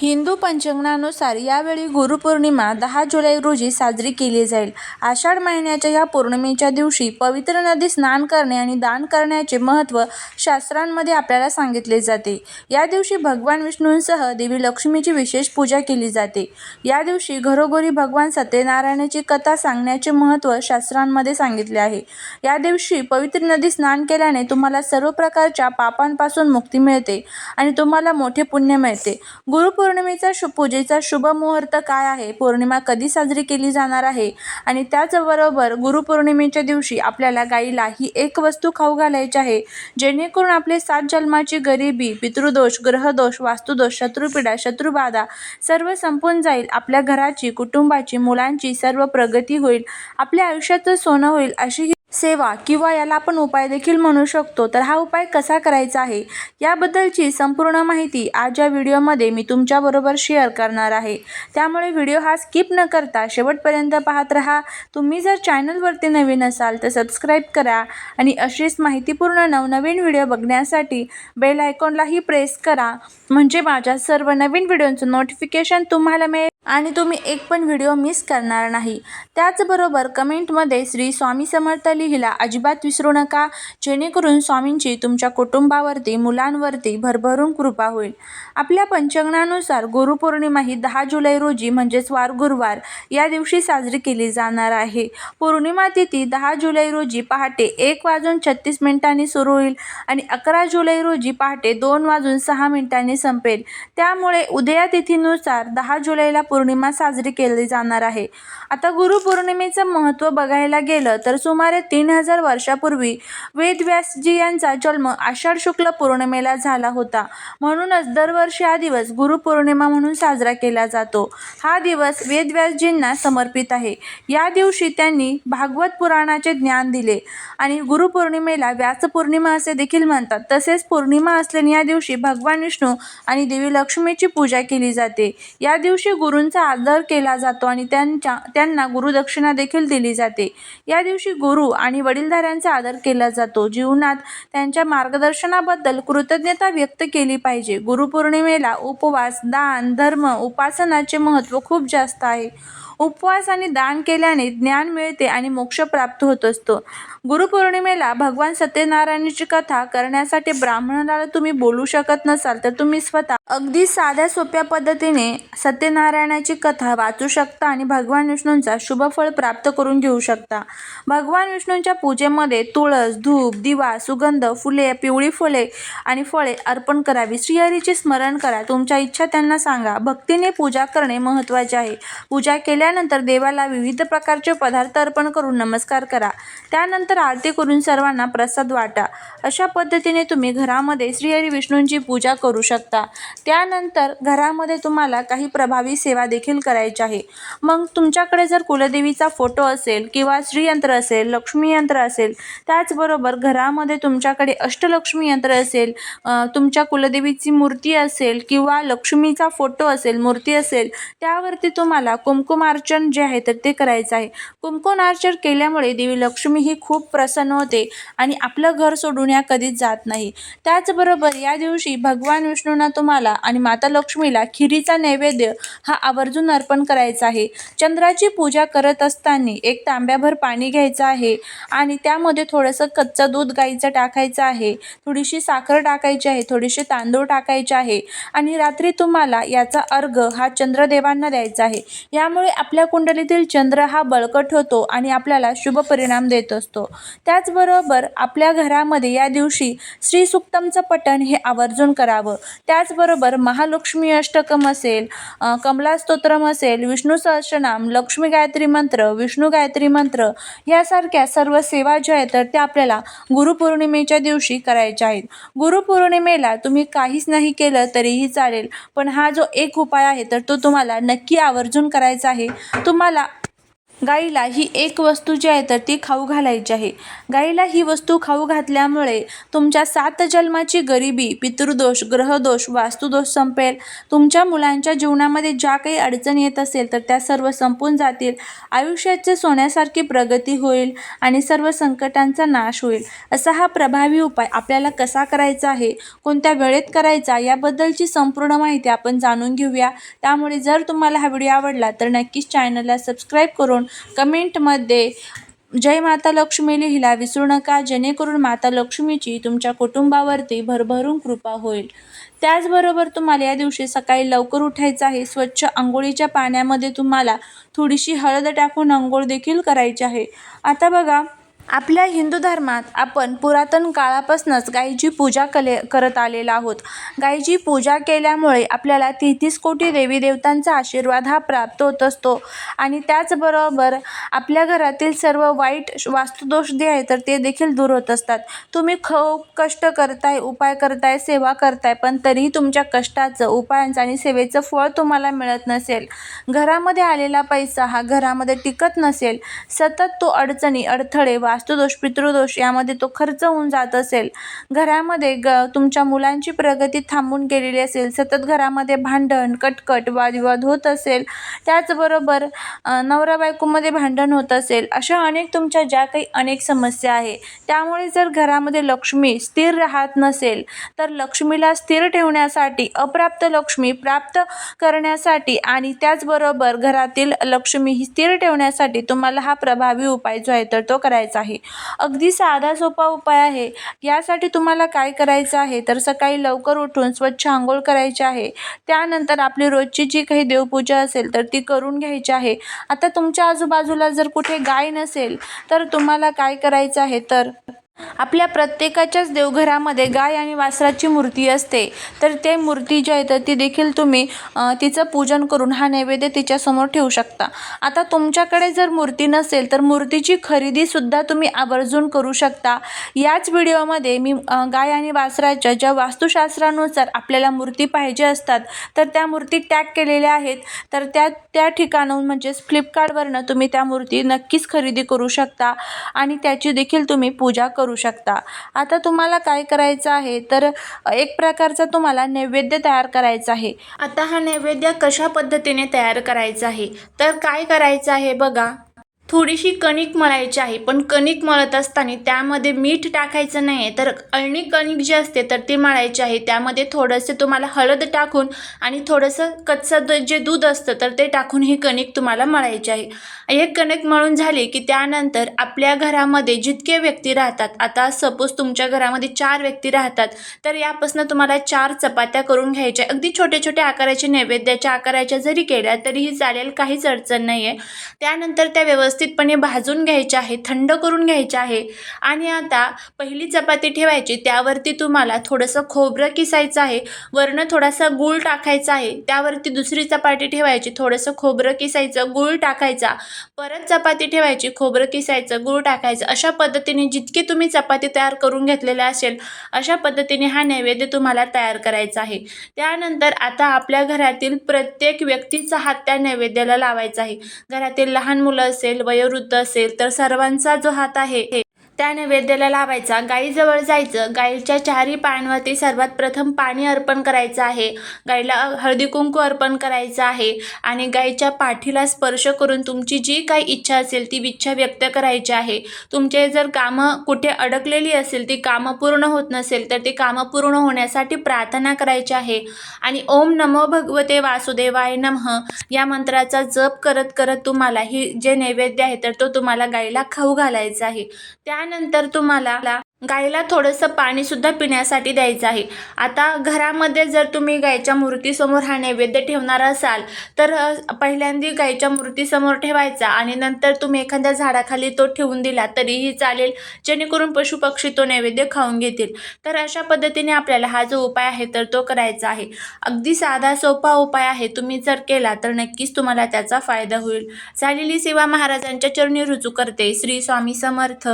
हिंदू पंचांगानुसार यावेळी गुरुपौर्णिमा दहा जुलै रोजी साजरी केली जाईल. आषाढ महिन्याच्या या पौर्णिमेच्या दिवशी पवित्र नदी स्नान करणे आणि दान करण्याचे महत्त्व शास्त्रांमध्ये आपल्याला सांगितले जाते. या दिवशी भगवान विष्णूंसह देवी लक्ष्मीची विशेष पूजा केली जाते. या दिवशी घरोघरी भगवान सत्यनारायणाची कथा सांगण्याचे महत्त्व शास्त्रांमध्ये सांगितले आहे. या दिवशी पवित्र नदी स्नान केल्याने तुम्हाला सर्व प्रकारच्या पापांपासून मुक्ती मिळते आणि तुम्हाला मोठे पुण्य मिळते. गुरुपौर्णिमेचा पूजेचा शुभ मुहूर्त काय आहे, पौर्णिमा कधी साजरी केली जाणार आहे आणि त्याचबरोबर गुरुपौर्णिमेच्या दिवशी आपल्याला गाईला ही एक वस्तू खाऊ घालायची आहे, जेणेकरून आपले सात जन्माची गरिबी, पितृदोष, ग्रहदोष, वास्तुदोष, शत्रुपीडा, शत्रुबाधा सर्व संपून जाईल. आपल्या घराची, कुटुंबाची, मुलांची सर्व प्रगती होईल. आपल्या आयुष्याचं सोनं होईल अशी ही सेवा किंवा याला आपण उपाय देखील म्हणू शकतो. तर हा उपाय कसा करायचा आहे, याबद्दलची संपूर्ण माहिती आज या व्हिडिओमध्ये मी तुमच्याबरोबर शेअर करणार आहे. त्यामुळे व्हिडिओ हा स्किप न करता शेवटपर्यंत पाहत राहा. तुम्ही जर चॅनलवरती नवीन असाल तर सबस्क्राईब करा आणि अशीच माहितीपूर्ण नवनवीन व्हिडिओ बघण्यासाठी बेल आयकॉनलाही प्रेस करा, म्हणजे माझ्या सर्व नवीन व्हिडिओचं नोटिफिकेशन तुम्हाला मिळेल आणि तुम्ही एक पण व्हिडिओ मिस करणार नाही. त्याचबरोबर कमेंटमध्ये श्री स्वामी समर्थ लिहिला अजिबात विसरू नका, जेणेकरून स्वामींची तुमच्या कुटुंबावरती, मुलांवरती भरभरून कृपा होईल. आपल्या पंचांगणानुसार गुरुपौर्णिमा ही दहा जुलै रोजी म्हणजेच वार गुरुवार या दिवशी साजरी केली जाणार आहे. पौर्णिमा तिथी दहा जुलै रोजी पहाटे एक वाजून छत्तीस मिनिटांनी सुरू होईल आणि अकरा जुलै रोजी पहाटे दोन वाजून सहा मिनिटांनी संपेल. त्यामुळे उदया तिथीनुसार दहा जुलैला पौर्णिमा साजरी केली जाणार आहे. आता गुरुपौर्णिमेचं महत्त्व बघायला गेलं तर सुमारे तीन हजार वर्षापूर्वी वेदव्यासजी यांचा जन्म आषाढ शुक्ल पौर्णिमेला झाला होता. म्हणूनच दरवर्षी हा दिवस गुरुपौर्णिमा म्हणून साजरा केला जातो. हा दिवस वेदव्यासजींना समर्पित आहे. या दिवशी त्यांनी भागवत पुराणाचे ज्ञान दिले आणि गुरुपौर्णिमेला व्यासपौर्णिमा असे देखील म्हणतात. तसेच पौर्णिमा असल्याने या दिवशी भगवान विष्णू आणि देवी लक्ष्मीची पूजा केली जाते. या दिवशी गुरूंचा आदर केला जातो आणि त्यांच्या त्यांना गुरुदक्षिणा देखील दिली जाते. या दिवशी गुरु आणि वडीलधाऱ्यांचा आदर केला जातो. जीवनात त्यांच्या मार्गदर्शनाबद्दल कृतज्ञता व्यक्त केली पाहिजे. गुरुपौर्णिमेला उपवास, दान, धर्म, उपासनाचे महत्त्व खूप जास्त आहे. उपवास आणि दान केल्याने ज्ञान मिळते आणि मोक्ष प्राप्त होत असतो. गुरुपौर्णिमेला भगवान सत्यनारायणाची कथा करण्यासाठी ब्राह्मणाला तुम्ही बोलू शकत नसाल तर तुम्ही स्वतः अगदी साध्या सोप्या पद्धतीने सत्यनारायणाची कथा वाचू शकता आणि भगवान विष्णूंचा शुभफळ प्राप्त करून घेऊ शकता. भगवान विष्णूंच्या पूजेमध्ये तुळस, धूप, दिवा, सुगंध, फुले, पिवळी फुले आणि फळे अर्पण करावी. श्रीहरीचे स्मरण करा. तुमच्या इच्छा त्यांना सांगा. भक्तीने पूजा करणे महत्त्वाचे आहे. पूजा केल्यानंतर देवाला विविध प्रकारचे पदार्थ अर्पण करून नमस्कार करा. त्यानंतर आरती करून सर्वांना प्रसाद वाटा. अशा पद्धतीने तुम्ही घरामध्ये श्रीहरी विष्णूंची पूजा करू शकता. त्यानंतर घरामध्ये तुम्हाला काही प्रभावी सेवा देखील करायची आहे. मग तुमच्याकडे जर कुलदेवीचा फोटो असेल किंवा श्रीयंत्र असेल, लक्ष्मी यंत्र असेल, त्याचबरोबर घरामध्ये तुमच्याकडे अष्टलक्ष्मी यंत्र असेल, तुमच्या कुलदेवीची मूर्ती असेल किंवा लक्ष्मीचा फोटो असेल, मूर्ती असेल, त्यावरती तुम्हाला कुंकुमार्चन जे आहे तर ते करायचं आहे. कुंकुमार्चन केल्यामुळे देवी लक्ष्मी ही खूप खूप प्रसन्न होते आणि आपलं घर सोडून या कधीच जात नाही. त्याचबरोबर या दिवशी भगवान विष्णूंना तुम्हाला आणि माता लक्ष्मीला खिरीचा नैवेद्य हा आवर्जून अर्पण करायचा आहे. चंद्राची पूजा करत असताना एक तांब्याभर पाणी घ्यायचं आहे आणि त्यामध्ये थोडंसं कच्चं दूध गाईचं टाकायचं आहे, थोडीशी साखर टाकायची आहे, थोडेसे तांदूळ टाकायचे आहे आणि रात्री तुम्हाला याचा अर्घ हा चंद्रदेवांना द्यायचा आहे. यामुळे आपल्या कुंडलीतील चंद्र हा बळकट होतो आणि आपल्याला शुभ परिणाम देत असतो. त्याचबरोबर आपल्या घरामध्ये या दिवशी श्रीसुक्तमचं पठण हे आवर्जून करावं. त्याचबरोबर महालक्ष्मी अष्टकम असेल, कमलास्तोत्रम असेल, विष्णू सहस्रनाम लक्ष्मी गायत्री मंत्र, विष्णू गायत्री मंत्र यासारख्या सर्व सेवा ज्या आहेत तर त्या आपल्याला गुरुपौर्णिमेच्या दिवशी करायच्या आहेत. गुरुपौर्णिमेला तुम्ही काहीच नाही केलं तरीही चालेल, पण हा जो एक उपाय आहे तर तो तुम्हाला नक्की आवर्जून करायचा आहे. तुम्हाला गाईला ही एक वस्तू जी आहे तर ती खाऊ घालायची आहे. गाईला ही वस्तू खाऊ घातल्यामुळे तुमच्या सात जन्माची गरिबी पितृदोष ग्रहदोष वास्तुदोष संपेल. तुमच्या मुलांच्या जीवनामध्ये ज्या काही अडचणी येत असेल तर त्या सर्व संपून जातील. आयुष्याचे सोन्यासारखी प्रगती होईल आणि सर्व संकटांचा नाश होईल. असा हा प्रभावी उपाय आपल्याला कसा करायचा आहे कोणत्या वेळेत करायचा याबद्दलची संपूर्ण माहिती आपण जाणून घेऊया. त्यामुळे जर तुम्हाला हा व्हिडिओ आवडला तर नक्कीच चॅनलला सबस्क्राईब करून कमेंटमध्ये जय माता लक्ष्मी लिहिला विसरू नका जेणेकरून माता लक्ष्मीची तुमच्या कुटुंबावरती भरभरून कृपा होईल. त्याचबरोबर तुम्हाला या दिवशी सकाळी लवकर उठायचं आहे. स्वच्छ आंघोळीच्या पाण्यामध्ये तुम्हाला थोडीशी हळद टाकून आंघोळ देखील करायची आहे. आता बघा आपल्या हिंदू धर्मात आपण पुरातन काळापासूनच गायीची पूजा कले करत आलेलो आहोत. गायीची पूजा केल्यामुळे आपल्याला तेहतीस कोटी देवी देवतांचा आशीर्वाद हा प्राप्त होत असतो. आणि त्याचबरोबर आपल्या घरातील सर्व वाईट वास्तुदोष जे आहे तर ते देखील दूर होत असतात. तुम्ही खूप कष्ट करताय उपाय करताय सेवा करताय पण तरीही तुमच्या कष्टाचं उपायांचं आणि सेवेचं फळ तुम्हाला मिळत नसेल. घरामध्ये आलेला पैसा हा घरामध्ये टिकत नसेल. सतत तो अडचणी अडथळे वास्तुदोष पितृदोष यामध्ये तो खर्च होऊन जात असेल. घरामध्ये ग तुमच्या मुलांची प्रगती थांबून गेलेली असेल. सतत घरामध्ये भांडण कटकट वादविवाद होत असेल. त्याचबरोबर नवरा बायकोमध्ये भांडण होत असेल अशा अनेक तुमच्या ज्या काही अनेक समस्या आहे त्यामुळे जर घरामध्ये लक्ष्मी स्थिर राहत नसेल तर लक्ष्मीला स्थिर ठेवण्यासाठी अप्राप्त लक्ष्मी प्राप्त करण्यासाठी आणि त्याचबरोबर घरातील लक्ष्मी ही स्थिर ठेवण्यासाठी तुम्हाला हा प्रभावी उपाय जो आहे तर तो करायचा आहे. अगदी साधा सोपा उपाय आहे. यासाठी तुम्हाला काय करायचं आहे तर सकाळी लवकर उठून स्वच्छ आंघोळ करायची आहे. त्यानंतर आपली रोजची जी काही देवपूजा असेल तर ती करून घ्यायची आहे. आता तुमच्या आजूबाजूला जर कुठे गाय नसेल तर तुम्हाला काय करायचं आहे? तर आपल्या प्रत्येकाच्याच देवघरामध्ये गाय आणि वासराची मूर्ती असते. तर ते मूर्ती जी आहे तर ती देखील तुम्ही तिचं पूजन करून हा नैवेद्य तिच्यासमोर ठेवू शकता. आता तुमच्याकडे जर मूर्ती नसेल तर मूर्तीची खरेदीसुद्धा तुम्ही आवर्जून करू शकता. याच व्हिडिओमध्ये मी गाय आणि वासराच्या ज्या वास्तुशास्त्रानुसार आपल्याला मूर्ती पाहिजे असतात तर त्या मूर्ती टॅग केलेल्या आहेत. तर त्या त्या ठिकाणाहून म्हणजेच फ्लिपकार्टवरनं तुम्ही त्या मूर्ती नक्कीच खरेदी करू शकता आणि त्याची देखील तुम्ही पूजा करू करू शकता. आता तुम्हाला काय करायचं आहे? तर एक प्रकारचा तुम्हाला नैवेद्य तयार करायचा आहे. आता हा नैवेद्य कशा पद्धतीने तयार करायचा आहे? तर काय करायचं आहे बघा. थोडीशी कणिक मळायची आहे पण कणिक मळत असताना त्यामध्ये मीठ टाकायचं नाही आहे तर अळणी कणिक जी असते तर ती मळायची आहे. त्यामध्ये थोडंसं तुम्हाला हळद टाकून आणि थोडंसं कच्चं द जे दूध असतं तर ते टाकून ही कणिक तुम्हाला मळायची आहे. हे कनेक्ट म्हणून झाली की त्यानंतर आपल्या घरामध्ये जितके व्यक्ती राहतात आता सपोज तुमच्या घरामध्ये चार व्यक्ती राहतात तर यापासून तुम्हाला चार चपात्या करून घ्यायच्या. अगदी छोट्या छोट्या आकाराचे नैवेद्याच्या आकाराच्या जरी केल्या तरीही चालेल काहीच अडचण नाही आहे त्यानंतर त्या व्यवस्थितपणे भाजून घ्यायच्या आहे थंड करून घ्यायच्या आहे. आणि आता पहिली चपाती ठेवायची त्यावरती तुम्हाला थोडंसं खोबरं किसायचं आहे वरनं थोडासा गूळ टाकायचा आहे त्यावरती दुसरी चपाती ठेवायची थोडंसं खोबरं किसायचं गूळ टाकायचा. परत चपाती ठेवायची खोबरं किसायचं गूळ टाकायचं अशा पद्धतीने जितकी तुम्ही चपाती तयार करून घेतलेल्या असेल अशा पद्धतीने हा नैवेद्य तुम्हाला तयार करायचा आहे. त्यानंतर आता आपल्या घरातील प्रत्येक व्यक्तीचा हात त्या नैवेद्याला लावायचा आहे. घरातील लहान मुलं असेल वयोवृद्ध असेल तर सर्वांचा जो हात आहे त्या नैवेद्याला लावायचा गाईजवळ जायचं गाईच्या चारही पायांवरती सर्वात प्रथम पाणी अर्पण करायचं आहे. गाईला हळदी कुंकू अर्पण करायचं आहे आणि गाईच्या पाठीला स्पर्श करून तुमची जी काही इच्छा असेल ती इच्छा व्यक्त करायची आहे. तुमचे जर कामं कुठे अडकलेली असेल ती कामं पूर्ण होत नसेल तर ती कामं पूर्ण होण्यासाठी प्रार्थना करायची आहे. आणि ओम नमो भगवते वासुदेवाय नमः. या मंत्राचा जप करत करत तुम्हाला ही जे नैवेद्य आहे तर तो तुम्हाला गाईला खाऊ घालायचा आहे. त्या त्यानंतर तुम्हाला गाईला थोडंसं पाणीसुद्धा पिण्यासाठी द्यायचं आहे. आता घरामध्ये जर तुम्ही गाईच्या मूर्तीसमोर हा नैवेद्य ठेवणार असाल तर पहिल्यांदा गाईच्या मूर्तीसमोर ठेवायचा आणि नंतर तुम्ही एखाद्या झाडाखाली तो ठेवून दिला तरीही चालेल जेणेकरून पशुपक्षी तो नैवेद्य खाऊन घेतील. तर अशा पद्धतीने आपल्याला हा जो उपाय आहे तर तो करायचा आहे. अगदी साधा सोपा उपाय आहे. तुम्ही जर केला तर नक्कीच तुम्हाला त्याचा फायदा होईल. झालेली सेवा महाराजांच्या चरणी रुजू करते. श्री स्वामी समर्थ.